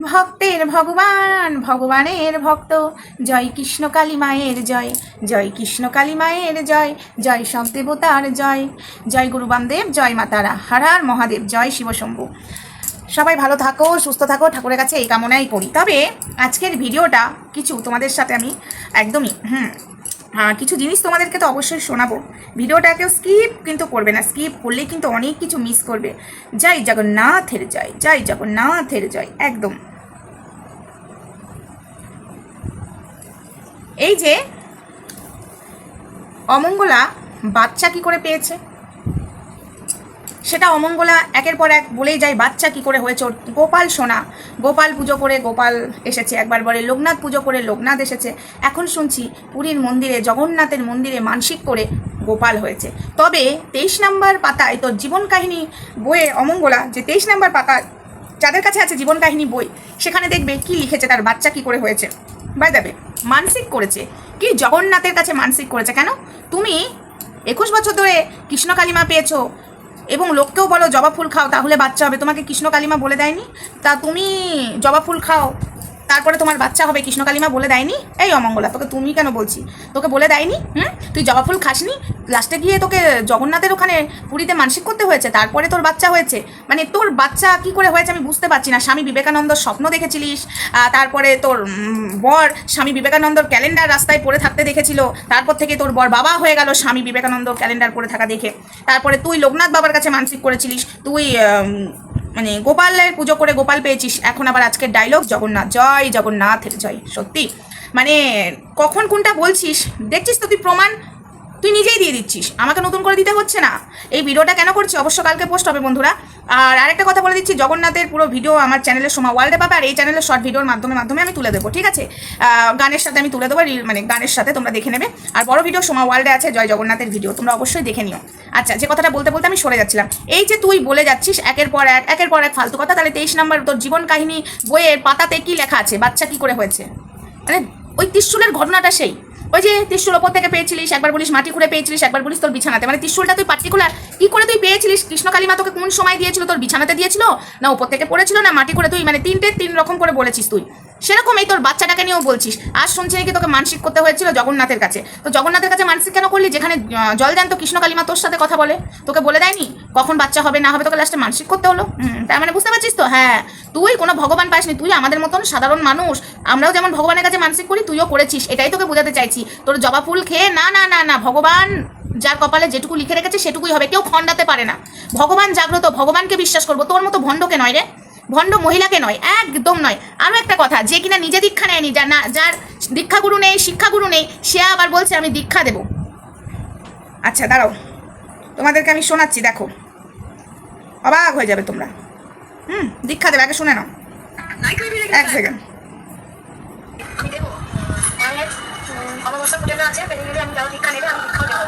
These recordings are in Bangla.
ভক্তের ভগবান, ভগবানের ভক্ত। জয় কৃষ্ণ কালী মায়ের জয় জয় কৃষ্ণ কালী মায়ের জয় জয় সব দেবতার জয় জয় গুরু বামদেব, জয় মাতারা হার হার মহাদেব, জয় শিবশম্ভু সবাই ভালো থাকো, সুস্থ থাকো, ঠাকুরের কাছে এই কামনাই করি। তবে আজকের ভিডিওটা কিছু তোমাদের সাথে আমি একদমই, হুম হ্যাঁ কিছু জিনিস তোমাদেরকে তো অবশ্যই শোনাবো। ভিডিওটাকে স্কিপ কিন্তু করবে না, স্কিপ করলে কিন্তু অনেক কিছু মিস করবে। জয় জগন্নাথের জয় জয় জগন্নাথের জয়, একদম। এই যে, অমঙ্গলা বাচ্চা কি করে পেয়েছে? সেটা অমঙ্গলা একের পর এক বলেই যায়, বাচ্চা কি করে হয়েছে গোপাল সোনা, গোপাল পুজো করে গোপাল এসেছে, একবার বলে লোকনাথ পুজো করে লোকনাথ এসেছে। এখন শুনছি পুরীর মন্দিরে, জগন্নাথের মন্দিরে মানসিক করে গোপাল হয়েছে। তবে তেইশ নাম্বার পাতায় তোর জীবন কাহিনী বইয়ে অমঙ্গলা, যে তেইশ নাম্বার পাতা যাদের কাছে আছে জীবন কাহিনী বই, সেখানে দেখবে কি লিখেছে তার বাচ্চা কি করে হয়েছে। বাই দেবে মানসিক করেছে। কি জগন্নাথের কাছে মানসিক করেছে কেন? তুমি একুশ বছর ধরে কৃষ্ণ কালিমা পেয়েছ এবং লোককেও বলো জবা ফুল খাও, তাহলে বাচ্চা হবে। তোমাকে কৃষ্ণ কালিমা বলে দেয়নি? তা তুমি জবা ফুল খাও। তারপরে তোমার বাচ্চা হবে কৃষ্ণ কালিমা বলে দেয়নি? এই অমঙ্গলা, তোকে তুমি কেন বলছি? তোকে বলে দেয়নি? হুম? তুই জবা ফুল খাসনি? লাস্টে গিয়ে তোকে জগন্নাথের ওখানে পুরীতে মানসিক করতে হয়েছে, তারপরে তোর বাচ্চা হয়েছে। মানে তোর বাচ্চা কি করে হয়েছে আমি বুঝতে পারছি না। স্বামী বিবেকানন্দর স্বপ্ন দেখেছিলিস তারপরে তোর বর স্বামী বিবেকানন্দর ক্যালেন্ডার রাস্তায় পড়ে থাকতে দেখেছিল, তারপর থেকে তোর বর বাবা হয়ে গেল স্বামী বিবেকানন্দ ক্যালেন্ডার পড়ে থাকা দেখে। তারপরে তুই লোকনাথ বাবার কাছে মানসিক করেছিলিস, তুই মানে গোপালের পুজো করে গোপাল পেয়েছিস। এখন আবার আজকের ডায়লগ জগন্নাথ। জয় জগন্নাথের জয়। সত্যি? মানে কখন কোনটা বলছিস? দেখছিস তো তুই প্রমাণ? তুই নিজেই দিয়ে দিচ্ছিস। আমাকে নতুন করে দিতে হচ্ছে না। এই ভিডিওটা কেন করছি? অবশ্য কালকে পোস্ট হবে বন্ধুরা। আর আরেকটা কথা বলে দিচ্ছি, জগন্নাথের পুরো ভিডিও আমার চ্যানেলের সময় ওয়ার্ল্ডে পাবে, আর এই চ্যানেলের শর্ট ভিডিওর মাধ্যমে মাধ্যমে আমি তুলে দেবো, ঠিক আছে? গানের সাথে আমি তুলে দেবো মানে গানের সাথে তোমরা দেখে নেবে। আর বড় ভিডিও সময় ওয়ার্ল্ডে আছে, জয় জগন্নাথের ভিডিও তোমরা অবশ্যই দেখে নিও। আচ্ছা যে কথাটা বলতে বলতে আমি সরে যাচ্ছিলাম। এই যে তুই বলে যাচ্ছিস একের পর এক, একের পর এক ফালতু কথা, তাহলে তেইশ নম্বর তোর জীবন কাহিনী বইয়ের পাতাতে কি লেখা আছে? বাচ্চা কি করে হয়েছে? মানে ওই ত্রিশুলের ঘটনাটা সেই। ওই যে ত্রিশুল ওপর থেকে পেয়েছিলিস, একবার বলিস মাটি খুঁড়ে পেয়েছিলিস, একবার বলিস তোর বিছানাতে। মানে ত্রিশুলটা তুই পার্টিকুলার কি করে তুই পেয়েছিলিস? কৃষ্ণ কালিমা তোকে কোন সময় দিয়েছিল? তোর বিছানাতে দিয়েছিল? না উপর থেকে পড়েছিল, না মাটি করে তুই মানে তিনটে তিন রকম করে বলেছিস তুই। সেরকম এই তোর বাচ্চাটাকে নিয়েও বলছিস। আজ শুনছি নাকি তোকে মানসিক করতে হয়েছিল জগন্নাথের কাছে। তো জগন্নাথের কাছে মানসিক কেন করলি? যেখানে জল দেন তো কৃষ্ণ কালিমা তোর সাথে কথা বলে। তোকে বলে দেয়নি? কখন বাচ্চা হবে, না হবে তোকে লাস্টে মানসিক করতে হলো। তার মানে বুঝতে পারছিস তো? হ্যাঁ তুই কোনো ভগবান পাসনি। তুই আমাদের মতন সাধারণ মানুষ। আমরাও যেমন ভগবানের কাছে মানসিক করি, তুইও করেছিস। এটাই তোকে বোঝাতে চাইছি। তোর জবা ফুল খেয়ে, না না না না, ভগবান যার কপালে যেটুকু লিখে রেখেছে সেটুকুই হবে। কেউ খণ্ডাতে পারে না। ভগবান জাগ্রত, ভগবানকে বিশ্বাস করব। তোর মতো ভণ্ডকে নয় রে। ভণ্ড মহিলাকে নয়, একদম নয়। আরও একটা কথা, যে কিনা নিজে দীক্ষা নেয়নি, যার না যার দীক্ষাগুরু নেই, শিক্ষাগুরু নেই, সে আবার বলছে, আমি দীক্ষা দেব। আচ্ছা দাঁড়াও। তোমাদেরকে আমি শোনাচ্ছি, দেখো। অবাক হয়ে যাবে তোমরা। হুম, দীক্ষা দেবে, আগে শুনে নাও। এক সেকেন্ড আছে আমি দীক্ষা নেবে আমি দীক্ষাও দেবো।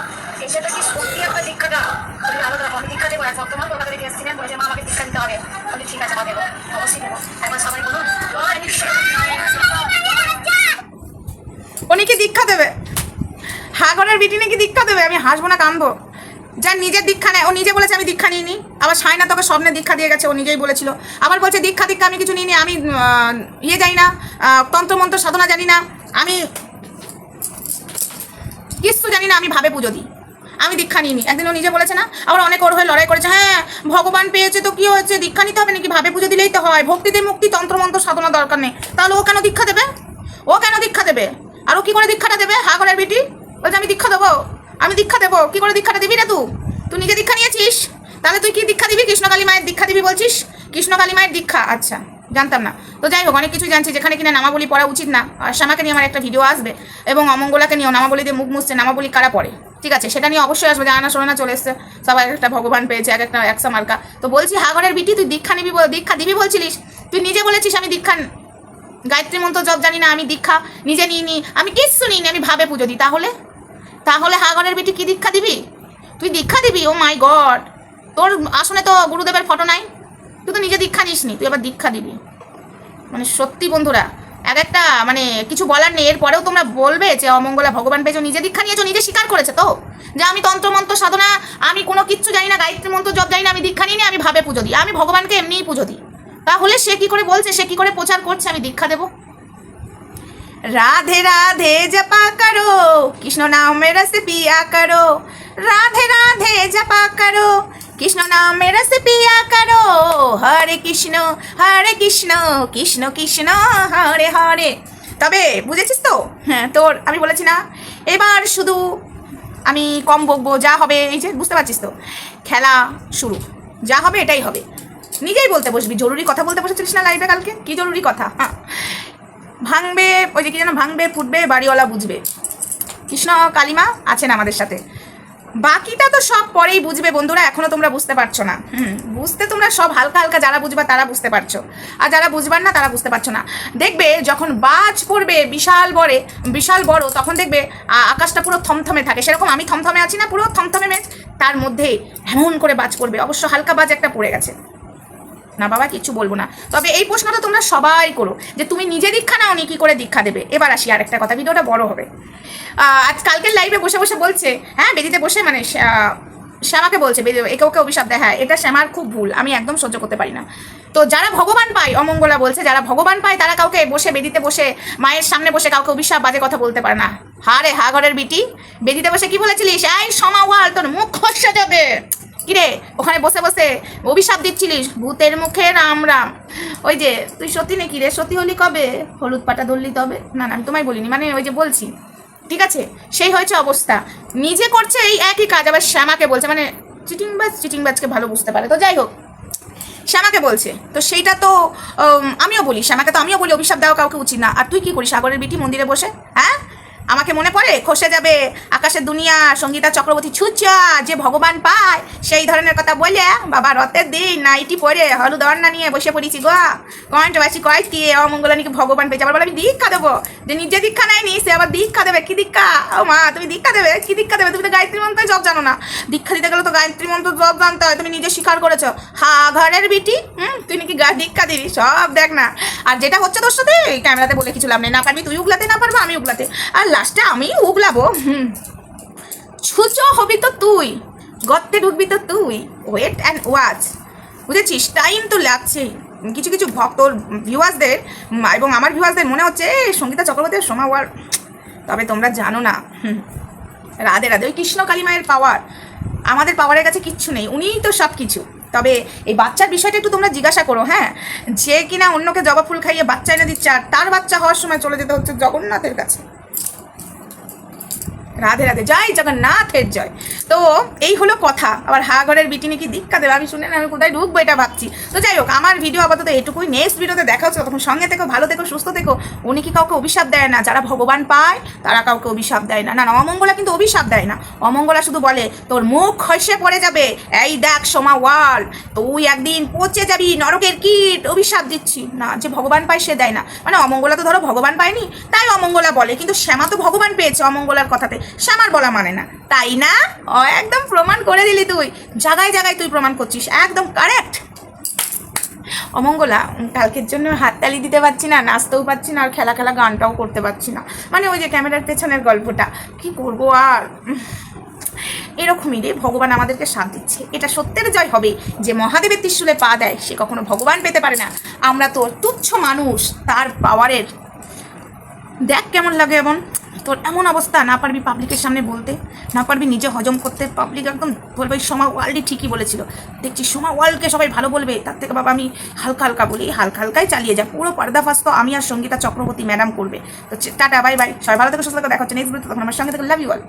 সেটা কি সত্যি আপনার দীক্ষাটা বলি আলাদা দীক্ষা দেবো। ভক্তমান কলকাতা থেকে এসেছিলেন বলেছে মা দিতে হবে ঠিক আছে দেবো অবশ্যই দেবো একবার সবাই বলুন উনি কি দীক্ষা দেবে। হাগরের বিটি নাকি দীক্ষা দেবে, আমি হাসবো না, কাঁদবো। যার নিজের দীক্ষা নেয়, ও নিজে বলেছে আমি দীক্ষা নিইনি। আবার সাইনা তোকে স্বপ্নে দীক্ষা দিয়ে গেছে, ও নিজেই বলেছিল। আবার বলছে, দীক্ষা দীক্ষা আমি কিছু নিইনি, আমি ইয়ে জানি না তন্ত্রমন্ত্র সাধনা জানি না, আমি কিচ্ছু জানি না, আমি ভাবে পুজো দিই। আমি দীক্ষা নিইনি। একদিন ও নিজে বলেছে না, আবার অনেক ওর হয়ে লড়াই করেছে। হ্যাঁ ভগবান পেয়েছে তো কি হয়েছে? দীক্ষা নিতে হবে নাকি? ভাবে পুজো দিলেই তো হয়। ভক্তিতে মুক্তি, তন্ত্রমন্ত্র, সাধনা দরকার নেই। তাহলে ও কেন দীক্ষা দেবে? ও কেন দীক্ষা দেবে? আর ও কি করে দীক্ষাটা দেবে? হা ঘরের বেটি? বলছে, আমি দীক্ষা দেবো। আমি দীক্ষা দেবো। কি করে দীক্ষাটা দিবি না তুই তুই নিজে দীক্ষা নিয়েছিস? তাহলে তুই কি দীক্ষা দিবি? কৃষ্ণকালী মায়ের দীক্ষা দিবি বলছিস? কৃষ্ণকালী মায়ের দীক্ষা? আচ্ছা জানতাম না। তো যাই হোক, অনেক কিছু জানছি। যেখানে কিনা নামাবলি পড়া উচিত না। আর শ্যামাকে নিয়ে আমার একটা ভিডিও আসবে। এবং অমঙ্গলাকে নিয়েও নামাবলী দিয়ে মুখ মুছছে নামাবলি কারা পড়ে? ঠিক আছে, সেটা নিয়ে অবশ্যই আসবে, জানা শোনা চলে এসছে। সবাই একটা ভগবান পেয়েছে, এক একটা একশো মার্কা। তো বলছি হাগরের বিটি, তুই দীক্ষা নিবি দীক্ষা দিবি বলছিলিস? তুই নিজে বলেছিস আমি দীক্ষা গায়ত্রী মন্ত্র জব জানি না, আমি দীক্ষা নিজে নিই নি আমি কিচ্ছু নিই আমি ভাবে পুজো দিই। তাহলে? তাহলে হাগরের বিটি কি দীক্ষা দিবি? তুই দীক্ষা দিবি? ও মাই গড তোর আসনে তো গুরুদেবের ফটো নাই। তুই তো নিজে দীক্ষা নিস নি তুই আবার দীক্ষা দিবি। মানে সত্যি বন্ধুরা এক একটা মানে কিছু বলার নেই। এরপরেও তোমরা বলবে যে অমঙ্গলা ভগবান পেয়েছ নিজে দীক্ষা নিয়েছো নিজে স্বীকার করেছে তো? যে আমি তন্ত্রমন্ত্র সাধনা আমি কোনো কিচ্ছু জানি না গায়ত্রী মন্ত্র জব জানি না আমি দীক্ষা নিই নি, আমি ভাবে পুজো দিই। আমি ভগবানকে এমনিই পুজো দিই। তাহলে সে কি করে বলছে সে কি করে প্রচার করছে আমি দীক্ষা দেব? রাধে রাধে জপা করো কৃষ্ণ নামের পিয়া করো। রাধে রাধে জপা করো কৃষ্ণ নামের রেসিপি পিয়া করো হরে কৃষ্ণ হরে কৃষ্ণ কৃষ্ণ কৃষ্ণ, হরে হরে। তবে বুঝেছিস তো? হ্যাঁ তোর আমি বলেছি না। এবার শুধু আমি কম বকবো, যা হবে, এই যে বুঝতে পারছিস তো? খেলা শুরু। যা হবে এটাই হবে। নিজেই বলতে বসবি, জরুরি কথা বলতে বসেছিলিস না লাইভে কালকে? কি জরুরি কথা? হ্যাঁ। ভাঙবে, ওই যে কি যেন ভাঙবে, ফুটবে, বাড়িওয়ালা বুঝবে। কৃষ্ণ কালিমা আছেন আমাদের সাথে। বাকিটা তো সব পরেই বুঝবে বন্ধুরা, এখনও তোমরা বুঝতে পারছ না। হুম, বুঝতে তোমরা সব হালকা হালকা যারা বুঝবা তারা বুঝতে পারছ। আর যারা বুঝবার না তারা বুঝতে পারছ না। দেখবে যখন বাজ পড়বে বিশাল বড়ে, বিশাল বড়, তখন দেখবে আকাশটা পুরো থমথমে থাকে। সেরকম আমি থমথমে আছি না, পুরো থমথমে তার মধ্যে এমন করে বাজ পড়বে। অবশ্য হালকা বাজ একটা পড়ে গেছে। না বাবা কিছু বলব না। তবে এই প্রশ্নটা তোমরা সবাই করো, যে তুমি নিজে দীক্ষা নাও নি, কি করে দীক্ষা দেবে? এবার আসি আরেকটা কথা, ভিডিওটা বড় হবে। আজ কালকের লাইভে বসে বসে বলছে হ্যাঁ বেদিতে বসে মানে শ্যা- শ্যামাকে বলছে একে ওকে অভিশাপ দেয় হ্যাঁ এটা শ্যামার খুব ভুল, আমি একদম সহ্য করতে পারি না। তো যারা ভগবান পায়, অমঙ্গলা বলছে, যারা ভগবান পায়, তারা কাউকে বসে, বেদিতে বসে, মায়ের সামনে বসে কাউকে অভিশাপ বাজে কথা বলতে পারে না। হা রে হা ঘরের বিটি, বেদিতে বসে কি বলেছিলিস? এই, সমাওয়াল, তোর মুখ খসে যাবে। কিরে, ওখানে বসে বসে অভিশাপ দিচ্ছিলিস, ভূতের মুখে রাম রাম। ওই যে, তুই সত্যি নাকি রে? সত্যি হলি কবে? হলুদ পাটা ধরলি তবে? না না, আমি তোমায় বলিনি মানে ওই যে বলছি। ঠিক আছে? সেই হয়েছে অবস্থা। নিজে করছে এই একই কাজ, আবার শ্যামাকে বলছে মানে চিটিংবাজ চিটিংবাজকে ভালো বুঝতে পারে। তো যাই হোক, শ্যামাকে বলছে। তো সেইটা তো আমিও বলি, শ্যামাকে তো আমিও বলি, অভিশাপ দেওয়া কাউকে উচিত না। আর তুই কি করিস? সাগরের বিটি মন্দিরে বসে হ্যাঁ? আমাকে মনে পড়ে? খসে যাবে আকাশের দুনিয়া, সঙ্গীতা চক্রবর্তী ছুচা, যে ভগবান পায়, সেই ধরনের কথা বলে, বাবা, রথের দিন নাইটি পরে হলুদ অন্না নিয়ে বসে পড়েছি গো। কয়েন্ট বাসি কয়েক কি অমঙ্গলা নাকি ভগবান পেয়েছে। আবার বলে, আমি দীক্ষা দেবো। যে নিজে দীক্ষা নেয়নি, সে আবার দীক্ষা দেবে। কি দীক্ষা? ও মা, তুমি দীক্ষা দেবে? কি দীক্ষা দেবে? তুমি তো গায়ত্রী মন্ত্রই জব জানো না। দীক্ষা দিতে গেলে তো গায়ত্রী মন্ত্র জব জানতে হয়। তুমি নিজে স্বীকার করেছ। হা, ঘরের বিটি? হুম, তুই নাকি গা, দীক্ষা দিবি সব দেখ না। আর যেটা হচ্ছে তোর সাথে ক্যামেরাতে বলে কিছু লাভ নেই। না পারবি তুই উগলাতে, না পারব আমি উগলাতে। আর লাস্টে আমি উগলাবো হুম। ছুচো হবি তো তুই গর্তে ঢুকবি তো তুই। ওয়েট অ্যান্ড ওয়াচ বুঝেছিস? টাইম তো লাগছেই কিছু কিছু ভক্তর ভিউয়ার্সদের এবং আমার ভিউয়ার্সদের মনে হচ্ছে "এ, সঙ্গীতা চক্রবর্তীর সোমা ওয়ার তবে তোমরা জানো না হুম, রাধে রাধে ওই কৃষ্ণ কালী মায়ের পাওয়ার আমাদের পাওয়ারের কাছে কিচ্ছু নেই উনিই তো সব কিছু তবে এই বাচ্চার বিষয়টা একটু তোমরা জিজ্ঞাসা করো হ্যাঁ? যে কিনা অন্যকে জবা ফুল খাইয়ে বাচ্চা এনে দিচ্ছে আর তার বাচ্চা হওয়ার সময় চলে যেতে হচ্ছে জগন্নাথের কাছে। রাধে রাধে, জয় জগন্নাথের জয়। তো এই হলো কথা। আবার হা ঘরের বিটি নাকি দীক্ষা দেবে? আমি শুনে না, আমি কোথায় ঢুকবো এটা ভাবছি। তো যাই হোক, আমার ভিডিও আপাতত এটুকুই। নেক্সট ভিডিওতে দেখা হচ্ছে। তখন সঙ্গে থেকো, ভালো থেকো, সুস্থ থেকো। উনি কি কাউকে অভিশাপ দেয় না? যারা ভগবান পায়, তারা কাউকে অভিশাপ দেয় না। না না, অমঙ্গলা কিন্তু অভিশাপ দেয় না। অমঙ্গলা শুধু বলে, তোর মুখ খসে পড়ে যাবে। এই দেখ সোমা ওয়াল, তুই একদিন পচে যাবি, নরকের কীট, অভিশাপ দিচ্ছি। না, যে ভগবান পায় সে দেয় না। মানে অমঙ্গলা তো ধরো ভগবান পায়নি, তাই অমঙ্গলা বলে। কিন্তু শ্যামা তো ভগবান পেয়েছে অমঙ্গলার কথাতে। শ্যামার বলা মানে না। তাই না? ও একদম প্রমাণ করে দিলি তুই। জায়গায় জায়গায় তুই প্রমাণ করছিস। একদম কারেক্ট অমঙ্গলা কালকের জন্য হাততালি দিতে পারছি না, নাচতেও পারছি না, আর খেলা খেলা গানটাও করতে পারছি না। মানে ওই যে ক্যামেরার পেছনের গল্পটা। কি করব আর? এরকমই রে, ভগবান আমাদেরকে সাথ দিচ্ছে। এটা সত্যের জয় হবে। যে মহাদেবের ত্রিশূলে পা দেয়, সে কখনো ভগবান পেতে পারে না। আমরা তো তুচ্ছ মানুষ, তার পাওয়ারের দেখ কেমন লাগে এমন। তোর এমন অবস্থা, না পারবি পাবলিকের সামনে বলতে, না পারবি নিজে হজম করতে। পাবলিক একদম বলবে সোমা ওয়ার্ল্ডই ঠিকই বলেছিল। দেখছি সোমা ওয়ার্ল্ডকে সবাই ভালো বলবে, তার থেকে বাবা আমি হালকা হালকা বলি হালকা হালকাই চালিয়ে যা। পুরো পর্দাফাস তো আমি আর সঙ্গীতা চক্রবর্তী ম্যাডাম করবে। তো টাটা বাই বাই সবাই ভালো থেকে, সুস্থ দেখা হচ্ছে নেক্সট তখন আমার সঙ্গে থেকে লাভ ইউ অল